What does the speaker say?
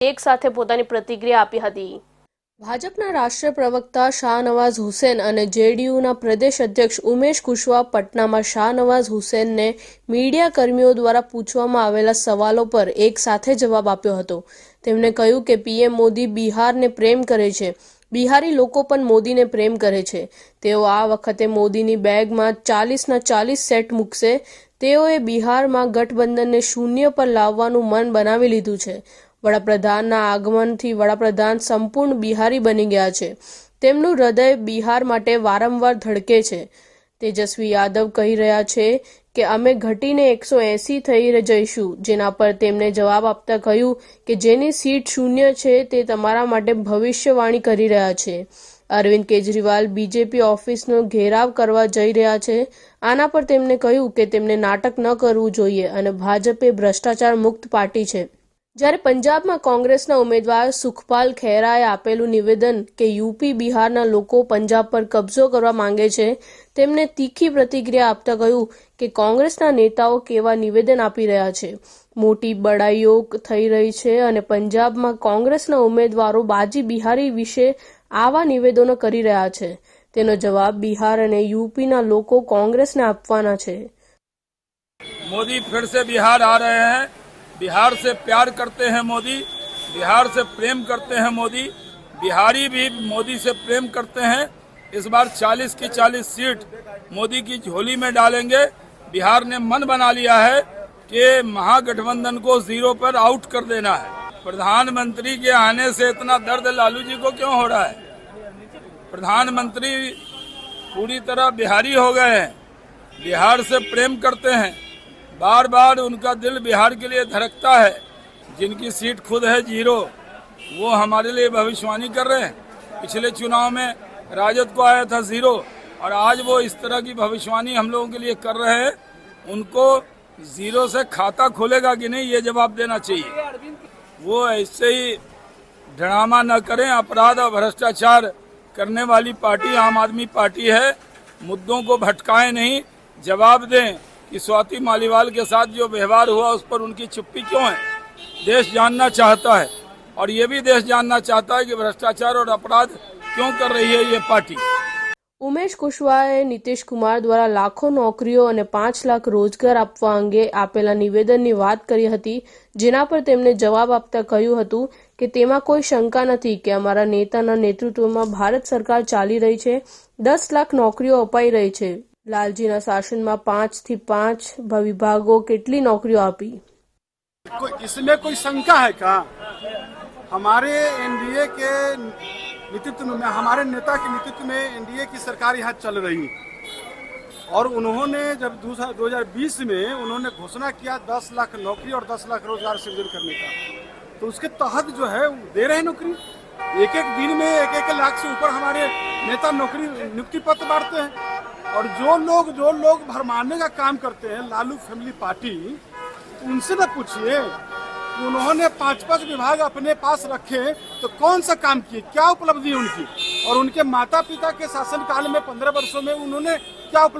એક સાથે પોતાની પ્રતિક્રિયા આપી હતી. ભાજપના રાષ્ટ્રીય પ્રવક્તા શાહનવાઝ હુસેન અને જેડીયુના પ્રદેશ અધ્યક્ષ ઉમેશ કુશવાહ પટનામાં શાહનવાઝ હુસેનને મીડિયા કર્મીઓ દ્વારા પૂછવામાં આવેલા સવાલો પર એક સાથે જવાબ આપ્યો હતો. તેમણે કહ્યું કે પીએમ મોદી બિહારને પ્રેમ કરે છે. બિહારી લોકો પણ મોદીને પ્રેમ કરે છે. તેઓ આ વખતે મોદીની બેગમાં ચાલીસના ચાલીસ સેટ મૂકશે. તેઓએ બિહારમાં ગઠબંધનને શૂન્ય પર લાવવાનું મન બનાવી લીધું છે. વડાપ્રધાનના આગમનથી વડાપ્રધાન સંપૂર્ણ બિહારી બની ગયા છે. તેમનું હૃદય બિહાર માટે વારંવાર ધડકે છે. તેજસ્વી યાદવ કહી રહ્યા છે કે, અમે ઘટીને એકસો એંસી થઈ જઈશું. જેના પર તેમણે જવાબ આપતા કહ્યું કે, જેની સીટ શૂન્ય છે તે તમારા માટે ભવિષ્યવાણી કરી રહ્યા છે. અરવિંદ કેજરીવાલ બીજેપી ઓફિસનો ઘેરાવ કરવા જઈ રહ્યા છે. આના પર તેમણે કહ્યું કે, તેમને નાટક ન કરવું જોઈએ અને ભાજપ ભ્રષ્ટાચાર મુક્ત પાર્ટી છે. જ્યારે પંજાબમાં કોંગ્રેસના ઉમેદવાર સુખપાલ ખેરાએ આપેલું નિવેદન કે યુપી બિહારના લોકો પંજાબ પર કબજો કરવા માંગે છે, તેમને તીખી પ્રતિક્રિયા આપતા કહ્યું કે કોંગ્રેસના નેતાઓ કેવા નિવેદન આપી રહ્યા છે. મોટી બડાઈઓ થઈ રહી છે અને પંજાબમાં કોંગ્રેસના ઉમેદવારો બાજી બિહારી વિશે આવા નિવેદનો કરી રહ્યા છે. તેનો જવાબ બિહાર અને યુપીના લોકો કોંગ્રેસને આપવાના છે. મોદી ફિર બિહાર આ રહે હૈ. बिहार से प्यार करते हैं मोदी, बिहार से प्रेम करते हैं मोदी, बिहारी भी मोदी से प्रेम करते हैं। इस बार 40 की 40 सीट मोदी की झोली में डालेंगे। बिहार ने मन बना लिया है कि महागठबंधन को ज़ीरो पर आउट कर देना है। प्रधानमंत्री के आने से इतना दर्द लालू जी को क्यों हो रहा है? प्रधानमंत्री पूरी तरह बिहारी हो गए हैं। बिहार से प्रेम करते हैं। बार बार उनका दिल बिहार के लिए धड़कता है। जिनकी सीट खुद है ज़ीरो, वो हमारे लिए भविष्यवाणी कर रहे हैं। पिछले चुनाव में राजद को आया था ज़ीरो, और आज वो इस तरह की भविष्यवाणी हम लोगों के लिए कर रहे हैं। उनको ज़ीरो से खाता खोलेगा कि नहीं, ये जवाब देना चाहिए। वो ऐसे ही ड्रामा न करें, अपराध और भ्रष्टाचार करने वाली पार्टी, आम आदमी पार्टी है। मुद्दों को भटकाएँ नहीं, जवाब दें। कि स्वाति मालीवाल के साथ जो व्यवहार हुआ उस पर उनकी चुप्पी क्यों है देश जानना चाहता है और ये भी देश जानना चाहता है कि भ्रष्टाचार और अपराध क्यों कर रही है ये पार्टी ઉમેશ કુશવાહાએ નીતિશ કુમાર દ્વારા લાખો નોકરીઓ અને પાંચ લાખ રોજગાર આપવા અંગે આપેલા નિવેદનની વાત કરી હતી જેના પર તેમણે જવાબ આપતા કહ્યું હતું કે તેમાં કોઈ શંકા નથી કે અમારા નેતાના નેતૃત્વમાં ભારત સરકાર ચાલી રહી છે દસ લાખ નોકરીઓ અપાઈ રહી છે લાલજીના શાસનમાં પાંચથી પાંચ વિભાગો કેટલી નોકરીઓ આપી कोई इसमें कोई शंका है क्या हमारे एनडीए के नेतृत्व में हमारे नेता के नेतृत्व में एनडीए की सरकार यहाँ चल रही है और उन्होंने जब दूसरा 2020 में उन्होंने घोषणा किया 10 लाख नौकरी और 10 लाख रोजगार सृजन करने का तो उसके तहत जो है वो दे रहे हैं नौकरी एक एक दिन में एक एक लाख से ऊपर हमारे नेता नौकरी नियुक्ति पत्र बांटते हैं और जो लोग जो लोग भरमाने का काम करते हैं, लालू फैमिली पार्टी, उनसे ना पूछिए, उन्होंने पाँच पाँच विभाग अपने पास रखे तो कौन सा काम किए? क्या उपलब्धि उनकी? और उनके माता पिता के शासनकाल में पंद्रह वर्षों में उन्होंने क्या उपलब्धि